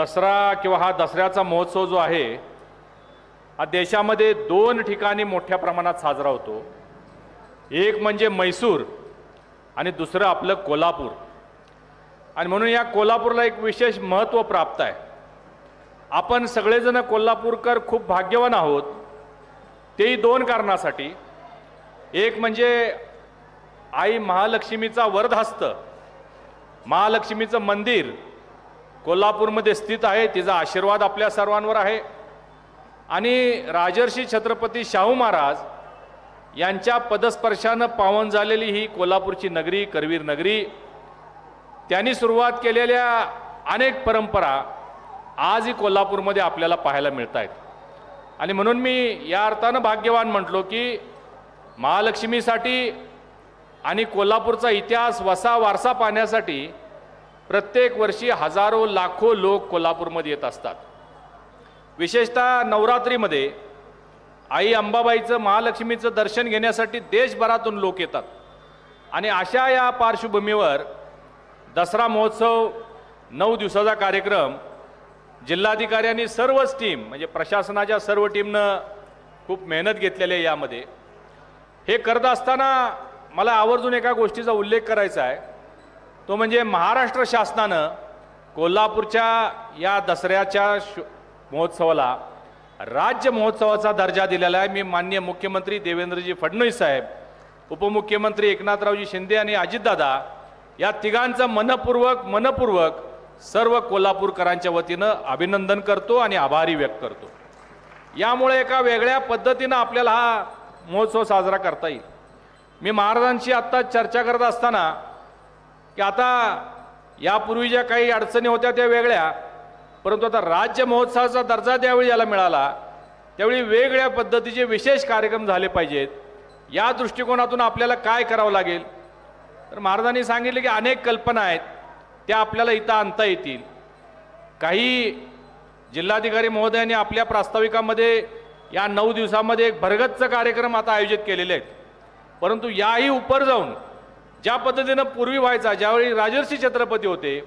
दसरा किंवा हा दसऱ्याचा महोत्सव जो आहे हा देशामध्ये दोन ठिकाणी मोठ्या प्रमाणात साजरा होतो. एक म्हणजे मैसूर आणि दुसरं आपलं कोल्हापूर. आणि म्हणून या कोल्हापूरला एक विशेष महत्त्व प्राप्त आहे. आपण सगळेजण कोल्हापूरकर खूप भाग्यवान आहोत. तेही दोन कारणासाठी. एक म्हणजे आई महालक्ष्मीचा वरदहस्त महालक्ष्मीचं मंदिर कोल्हापूरमध्ये स्थित आहे तिचा आशीर्वाद आपल्या सर्वांवर आहे. आणि राजर्षी छत्रपती शाहू महाराज यांच्या पदस्पर्शानं पावन झालेली ही कोल्हापूरची नगरी करवीर नगरी. त्यांनी सुरुवात केलेल्या अनेक परंपरा आजही कोल्हापूरमध्ये आपल्याला पाहायला मिळत आहेत आणि म्हणून मी या अर्थानं भाग्यवान म्हटलो की महालक्ष्मीसाठी आणि कोल्हापूरचा इतिहास वसा वारसा पाहण्यासाठी प्रत्येक वर्षी हजारो लाखो लोक कोल्हापूरमध्ये येत असतात. विशेषतः नवरात्रीमध्ये आई अंबाबाईचं महालक्ष्मीचं दर्शन घेण्यासाठी देशभरातून लोक येतात. आणि अशा या पार्श्वभूमीवर दसरा महोत्सव नऊ दिवसाचा कार्यक्रम जिल्हाधिकाऱ्यांनी सर्वच टीम म्हणजे प्रशासनाच्या सर्व टीमनं खूप मेहनत घेतलेली आहे यामध्ये. हे करत असताना मला आवर्जून एका गोष्टीचा उल्लेख करायचा आहे. तो म्हणजे महाराष्ट्र शासनानं कोल्हापूरच्या या दसऱ्याच्या शो महोत्सवाला राज्य महोत्सवाचा दर्जा दिलेला आहे. मी माननीय मुख्यमंत्री देवेंद्रजी फडणवीस साहेब उपमुख्यमंत्री एकनाथरावजी शिंदे आणि अजितदादा या तिघांचं मनपूर्वक मनपूर्वक सर्व कोल्हापूरकरांच्या वतीनं अभिनंदन करतो आणि आभारी व्यक्त करतो. यामुळे एका वेगळ्या पद्धतीनं आपल्याला हा महोत्सव साजरा करता येईल. मी महाराजांशी आत्ता चर्चा करत असताना की आता यापूर्वी ज्या काही अडचणी होत्या त्या वेगळ्या परंतु आता राज्य महोत्सवाचा दर्जा त्यावेळी याला मिळाला त्यावेळी वेगळ्या पद्धतीचे विशेष कार्यक्रम झाले पाहिजेत. या दृष्टिकोनातून आपल्याला काय करावं लागेल? तर महाराजांनी सांगितले की अनेक कल्पना आहेत त्या आपल्याला इथं आणता येतील. काही जिल्हाधिकारी महोदयांनी आपल्या प्रास्ताविकामध्ये या नऊ दिवसामध्ये एक भरगच्च कार्यक्रम आता आयोजित केलेले आहेत. परंतु याही उपर जाऊन ज्या पद्धतीनं पूर्वी व्हायचा ज्यावेळी राजर्षी छत्रपती होते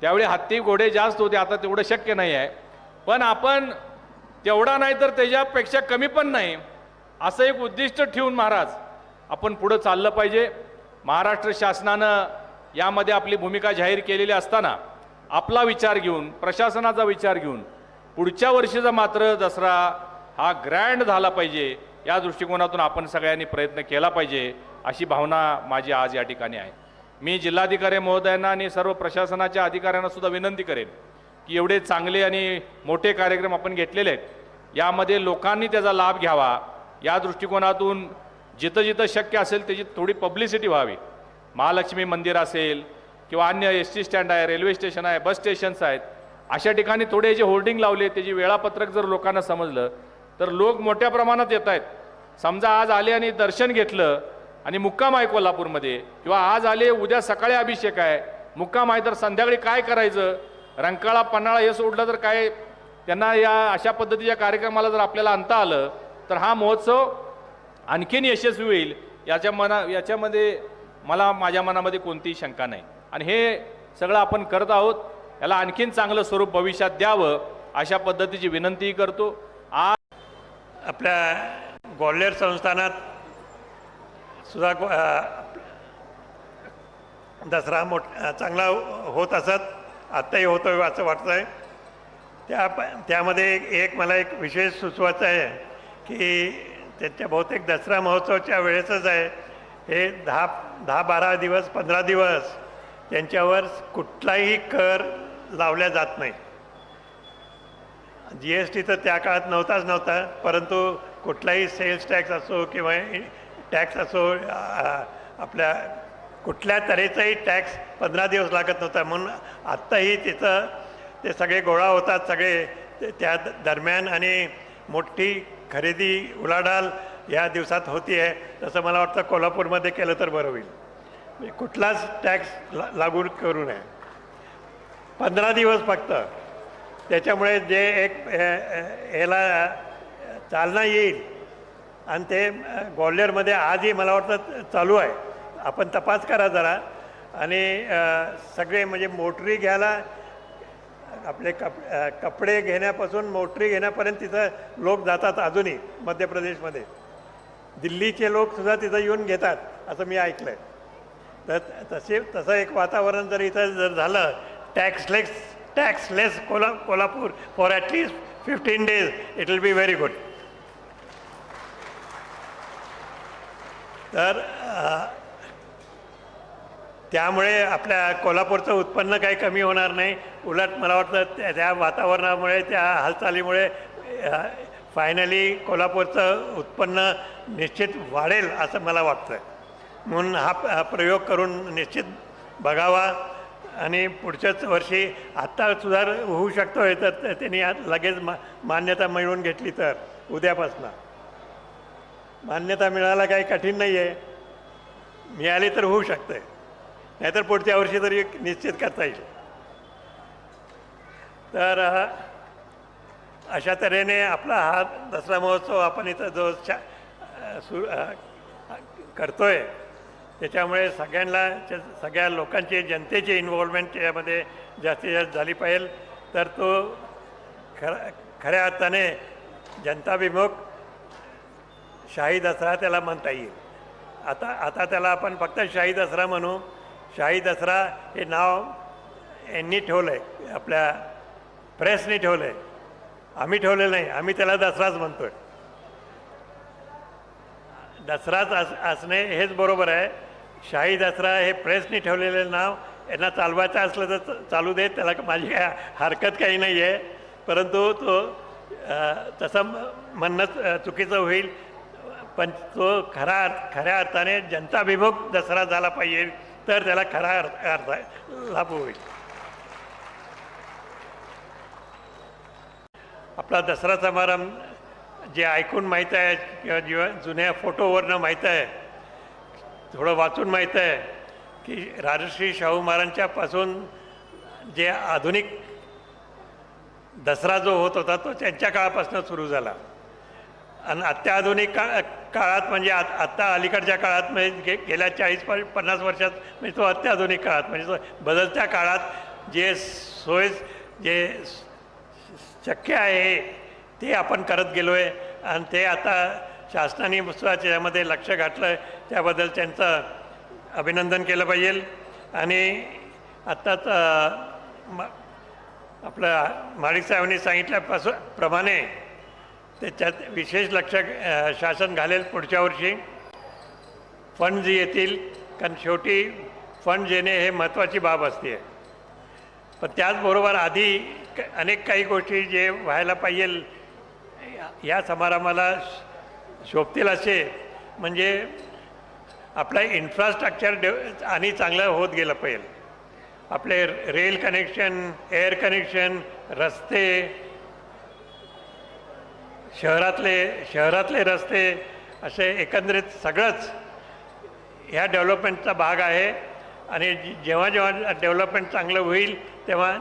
त्यावेळी हत्ती घोडे जास्त होते आता तेवढं शक्य नाही आहे. पण आपण तेवढा नाही तर त्याच्यापेक्षा कमी पण नाही असं एक उद्दिष्ट ठेवून महाराज आपण पुढं चाललं पाहिजे. महाराष्ट्र शासनानं यामध्ये आपली भूमिका जाहीर केलेली असताना आपला विचार घेऊन प्रशासनाचा विचार घेऊन पुढच्या वर्षीचा मात्र दसरा हा ग्रँड झाला पाहिजे या दृष्टिकोनातून आपण सगळ्यांनी प्रयत्न केला पाहिजे. अशी भावना माझी आज या ठिकाणी आहे. मी जिल्हाधिकारी महोदयांना आणि सर्व प्रशासनाच्या अधिकाऱ्यांना सुद्धा विनंती करेन की एवढे चांगले आणि मोठे कार्यक्रम आपण घेतलेले आहेत. यामध्ये लोकांनी त्याचा लाभ घ्यावा. या दृष्टिकोनातून जिथं जिथं शक्य असेल त्याची थोडी पब्लिसिटी व्हावी. महालक्ष्मी मंदिर असेल किंवा अन्य एस टी स्टँड आहे रेल्वे स्टेशन आहे बस स्टेशन्स आहेत. अशा ठिकाणी थोडे जे होर्डिंग लावले त्याची वेळापत्रक जर लोकांना समजलं तर लोक मोठ्या प्रमाणात येत आहेत. समजा आज आले आणि दर्शन घेतलं आणि मुक्काम आहे कोल्हापूरमध्ये. किंवा आज आले उद्या सकाळी अभिषेक आहे. मुक्काम आहे तर संध्याकाळी काय करायचं? रंकाळा पन्हाळा हे सोडलं तर काय? त्यांना या अशा पद्धतीच्या कार्यक्रमाला जर आपल्याला आणता आलं तर हा महोत्सव आणखीन यशस्वी होईल. याच्या मना याच्यामध्ये मला माझ्या मनामध्ये कोणतीही शंका नाही. आणि हे सगळं आपण करत आहोत. याला आणखीन चांगलं स्वरूप भविष्यात द्यावं अशा पद्धतीची विनंतीही करतो. आज आपल्या ग्वाल्हेर संस्थानात सुद्धा दसरा मोठ चांगला होत असत आत्ताही होतो आहे असं वाटतं आहे त्या त्यामध्ये एक- एक मला एक विशेष सुचवायचं आहे की त्याच्या बहुतेक दसरा महोत्सवाच्या वेळेसच आहे. हे दहा दहा बारा दिवस पंधरा दिवस त्यांच्यावर कुठलाही कर लावल्या जात नाही. जी एस टी तर त्या काळात नव्हताच नव्हता परंतु कुठलाही सेल्स टॅक्स असो किंवा टॅक्स असो आपल्या कुठल्या तऱ्हेचाही टॅक्स पंधरा दिवस लागत नव्हता. म्हणून आत्ताही तिथं ते सगळे गोळा होतात सगळे ते- त्या द- दरम्यान आणि मोठी खरेदी उलाढाल या दिवसात होती आहे तसं मला वाटतं कोल्हापूरमध्ये केलं तर बरं होईल. कुठलाच टॅक्स ला लागू करू नये. पंधरा दिवस फक्त. त्याच्यामुळे जे एक याला चालना येईल आणि ते अ, ग्वाल्हेरमध्ये आजही मला वाटतं चालू आहे. आपण तपास करा जरा. आणि सगळे म्हणजे मोटरी घ्यायला आपले कप कपडे घेण्यापासून मोटरी घेण्यापर्यंत तिथं लोक जातात अजूनही मध्य प्रदेशमध्ये. दिल्लीचे लोक सुद्धा तिथं येऊन घेतात असं मी ऐकलं आहे तर तसे तसं एक वातावरण जर इथं जर झालं taxless taxless Cola Kolhapur for at least fifteen days it will be very good तर त्यामुळे आपल्या कोल्हापूरचं उत्पन्न काही कमी होणार नाही. उलट मला वाटतं त्या त्या वातावरणामुळे त्या हालचालीमुळे फायनली कोल्हापूरचं उत्पन्न निश्चित वाढेल असं मला वाटतं म्हणून हा प्रयोग करून निश्चित बघावा आणि पुढच्याच वर्षी आत्ता सुधार होऊ शकतोय तर त्यांनी आज लगेच मा मान्यता मिळवून घेतली तर उद्यापासून. मान्यता मिळायला काही कठीण नाही आहे मिळाली तर होऊ शकते नाहीतर पुढच्या वर्षी तरी निश्चित करता येईल. तर अशा तऱ्हेने आपला हा दसरा महोत्सव आपण इथं जो चा सु करतो आहे त्याच्यामुळे सगळ्यांना सगळ्या लोकांची जनतेची इन्व्हॉल्वमेंट त्यामध्ये जास्तीत जास्त झाली पाहिजे. तर तो खर खऱ्या अर्थाने जनताभिमुख शाही दसरा त्याला म्हणता येईल. आता आता त्याला आपण फक्त शाही दसरा म्हणू. शाही दसरा हे नाव यांनी ठेवलं आहे आपल्या प्रेसने ठेवलं आहे आम्ही ठेवलेलं नाही आम्ही त्याला दसराच म्हणतोय. दसराच अस असणे हेच बरोबर आहे. शाही दसरा हे प्रेसने ठेवलेलं नाव यांना चालवायचं असलं तर चालू देत त्याला माझी काय हरकत काही नाही आहे परंतु तो तसं म्हणणं चुकीचं होईल. पण तो खरा अर्थ खऱ्या अर्थाने जनताभिमुख दसरा झाला पाहिजे तर त्याला खरा अर्थ अर्थ लाभ होईल. आपला दसरा समारंभ जे ऐकून माहीत आहे किंवा जीव जुन्या फोटोवरनं माहीत आहे थोडं वाचून माहीत आहे की राजश्री शाहू महाराजांच्यापासून जे आधुनिक दसरा जो होत होता तो त्यांच्या काळापासून सुरू झाला. आणि अत्याधुनिक का काळात म्हणजे आत आत्ता अलीकडच्या काळात म्हणजे गे गेल्या चाळीस प पन्नास वर्षात म्हणजे तो अत्याधुनिक काळात म्हणजे तो बदलत्या काळात जे सोय जे शक्य आहे ते आपण करत गेलो आहे आणि ते आता शासनाने सुद्धा त्याच्यामध्ये लक्ष घातलं आहे त्याबद्दल त्यांचं अभिनंदन केलं पाहिजे. आणि आत्ताच म- आपलं माडिक साहेबांनी सांगितल्यापासून प्रमाणे त्याच्यात विशेष लक्ष शासन घालेल पुढच्या वर्षी. फंड येतील कारण शेवटी फंड येणे हे महत्त्वाची बाब असते. पण त्याचबरोबर आधी अनेक काही गोष्टी जे व्हायला पाहिजे या समारंभाला श- शोभतील असे. म्हणजे आपला इन्फ्रास्ट्रक्चर डेव आणि चांगलं होत गेलं पाहिजे. आपले रेल कनेक्शन एअर कनेक्शन रस्ते शहरातले शहरातले रस्ते असे एकंदरीत सगळंच ह्या डेव्हलपमेंटचा भाग आहे. आणि जेव्हा जेव्हा डेव्हलपमेंट चांगलं होईल तेव्हा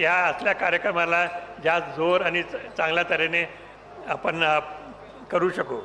या असल्या कार्यक्रमाला जास्त जोर आणि च- चांगल्या तऱ्हेने आपण करू शकू.